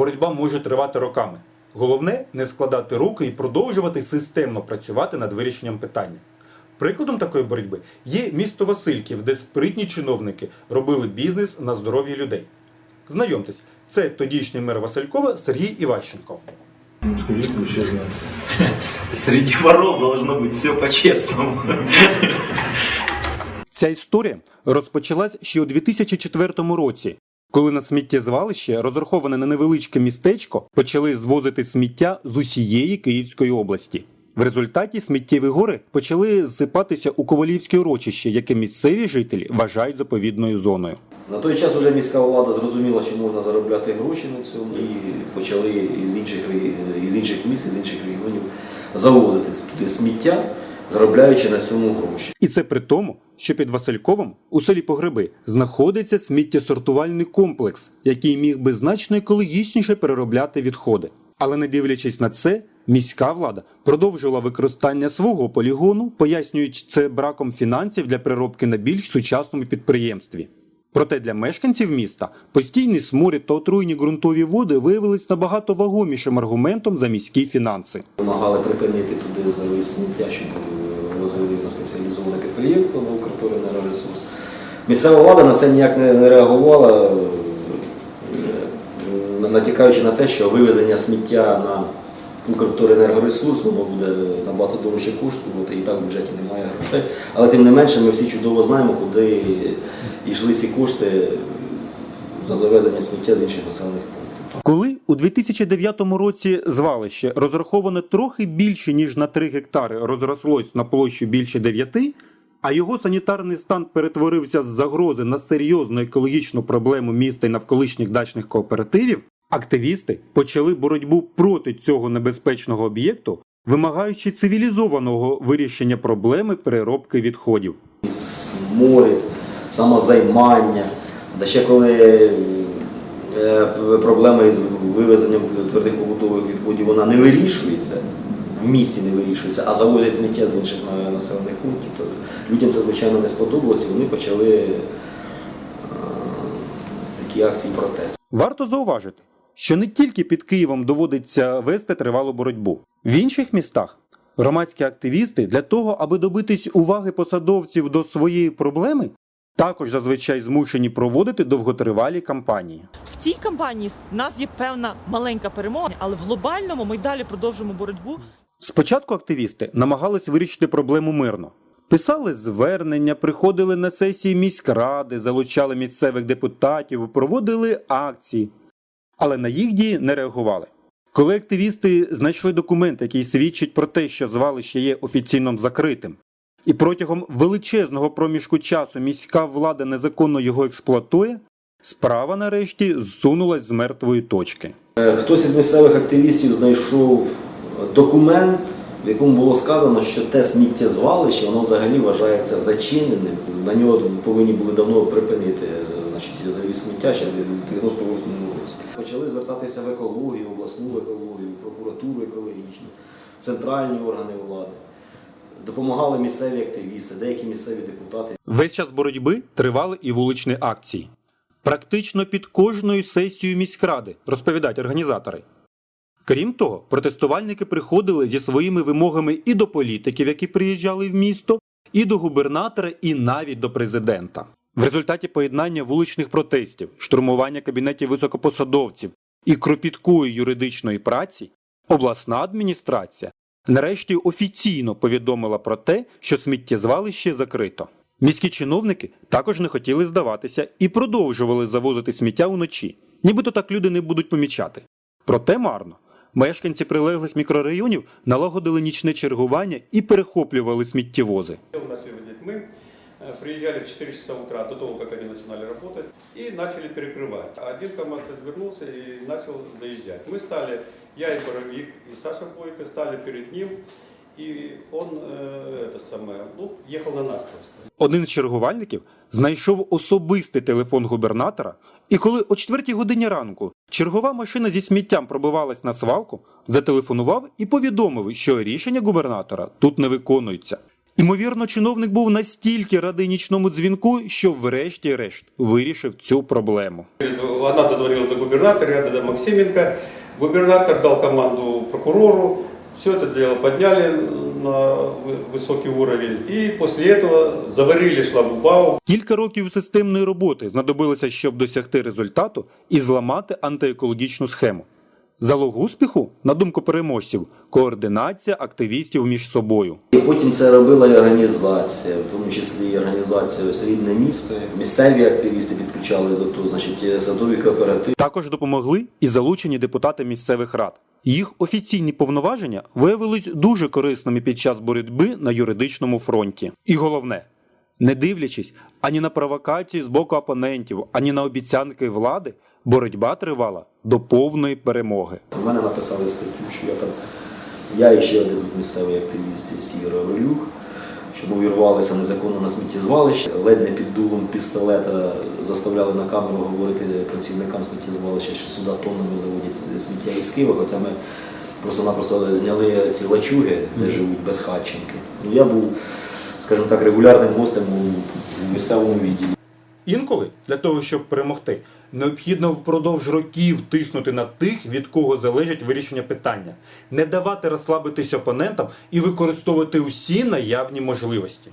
Боротьба може тривати роками. Головне не складати руки і продовжувати системно працювати над вирішенням питання. Прикладом такої боротьби є місто Васильків, де спритні чиновники робили бізнес на здоров'ї людей. Знайомтесь, це тодішній мер Василькова Сергій Іващенко. Среди воров должно быть все по-честному. Ця історія розпочалась ще у 2004 році, коли на сміттєзвалище, розраховане на невеличке містечко, почали звозити сміття з усієї Київської області. В результаті сміттєві гори почали зсипатися у Ковалівське урочище, яке місцеві жителі вважають заповідною зоною. На той час вже міська влада зрозуміла, що можна заробляти гроші на цьому, і почали із інших, із інших міст, із інших регіонів завозити туди сміття, заробляючи на цьому гроші. І це при тому, що під Васильковом у селі Погреби знаходиться сміттєсортувальний комплекс, який міг би значно екологічніше переробляти відходи. Але не дивлячись на це, міська влада продовжувала використання свого полігону, пояснюючи це браком фінансів для переробки на більш сучасному підприємстві. Проте для мешканців міста постійний сморід та отруйні ґрунтові води виявились набагато вагомішим аргументом за міські фінанси. Вимагали припинити туди завіз сміття, щоб на спеціалізоване підприємство на Укрторенергоресурс. Місцева влада на це ніяк не реагувала, е, натякаючи на те, що вивезення сміття на Укрторенергоресурс, воно буде набагато дорожче коштувати, і так в бюджеті немає грошей. Але тим не менше ми всі чудово знаємо, куди йшли ці кошти за завезення сміття з інших населених пунктів. Коли у 2009 році звалище, розраховане трохи більше ніж на 3 гектари, розрослось на площу більше 9, а його санітарний стан перетворився з загрози на серйозну екологічну проблему міста і навколишніх дачних кооперативів, активісти почали боротьбу проти цього небезпечного об'єкту, вимагаючи цивілізованого вирішення проблеми переробки відходів. сморід, самозаймання. Да ще коли проблема із вивезенням твердих побутових відходів вона не вирішується, в місті не вирішується, а завозять сміття з інших населених пунктів, то людям це звичайно не сподобалось і вони почали е, такі акції протесту. Варто зауважити, що не тільки під Києвом доводиться вести тривалу боротьбу. В інших містах громадські активісти для того, аби добитись уваги посадовців до своєї проблеми, також зазвичай змушені проводити довготривалі кампанії. В цій кампанії в нас є певна маленька перемога, але в глобальному ми й далі продовжуємо боротьбу. Спочатку активісти намагались вирішити проблему мирно. Писали звернення, приходили на сесії міськради, залучали місцевих депутатів, проводили акції. Але на їх дії не реагували. Коли активісти знайшли документ, який свідчить про те, що звалище є офіційно закритим, і протягом величезного проміжку часу міська влада незаконно його експлуатує, справа нарешті зсунулась з мертвої точки. Е, Хтось із місцевих активістів знайшов документ, в якому було сказано, що те сміттєзвалище воно взагалі вважається зачиненим. На нього повинні були давно припинити е, значить, завіз сміття ще в 98-му році. Почали звертатися в екологію, обласну екологію, прокуратуру екологічну, центральні органи влади. Допомагали місцеві активісти, деякі місцеві депутати. Весь час боротьби тривали і вуличні акції. Практично під кожною сесією міськради, розповідають організатори. Крім того, протестувальники приходили зі своїми вимогами і до політиків, які приїжджали в місто, і до губернатора, і навіть до президента. В результаті поєднання вуличних протестів, штурмування кабінетів високопосадовців і кропіткої юридичної праці, обласна адміністрація нарешті офіційно повідомила про те, що сміттєзвалище закрито. Міські чиновники також не хотіли здаватися і продовжували завозити сміття уночі, нібито так люди не будуть помічати. Проте марно. Мешканці прилеглих мікрорайонів налагодили нічне чергування і перехоплювали сміттєвози. У нас мы. Э, Приезжали в 4 часа утра до того, как они начинали работать, и начали перекрывать. Один КАМАЗ развернулся и начал заезжать. Мы стали, я и Боровик, и Саша Бойко стали перед ним, и он э, это самое, ну, ехал на нас просто. Один з чергувальників знайшов особистий телефон губернатора, і коли о 4 годині ранку чергова машина зі сміттям пробивалась на свалку, зателефонував і повідомив, що рішення губернатора тут не виконується. Імовірно, чиновник був настільки радий нічному дзвінку, що врешті-решт вирішив цю проблему. Она дозвонилась до губернатора, я до Максименко. Губернатор дал команду прокурору. Все это дело подняли на вы- высокий уровень. И после этого заварили шлагбаум. Кілька років системної роботи знадобилося, щоб досягти результату і зламати антиекологічну схему. Залог успіху, на думку переможців, координація активістів між собою. І потім це робила і організація, в тому числі і організація ось рідне місто. Місцеві активісти підключались до того, значить е, садові кооперативи. Також допомогли і залучені депутати місцевих рад. Їх офіційні повноваження виявились дуже корисними під час боротьби на юридичному фронті. І головне, не дивлячись ані на провокації з боку опонентів, ані на обіцянки влади, боротьба тривала до повної перемоги. У мене написали статтю, що я там, я і ще один місцевий активіст із Ролюк, що ми увірвалися незаконно на сміттєзвалище, ледь не під дулом пістолета заставляли на камеру говорити працівникам сміттєзвалища, що сюди тоннами заводять сміття із Києва, хоча ми просто-напросто зняли ці лачуги, де живуть безхатченки. Ну, я був, скажімо так, регулярним гостем у місцевому відділі. Інколи для того, щоб перемогти, необхідно впродовж років тиснути на тих, від кого залежить вирішення питання, не давати розслабитись опонентам і використовувати усі наявні можливості.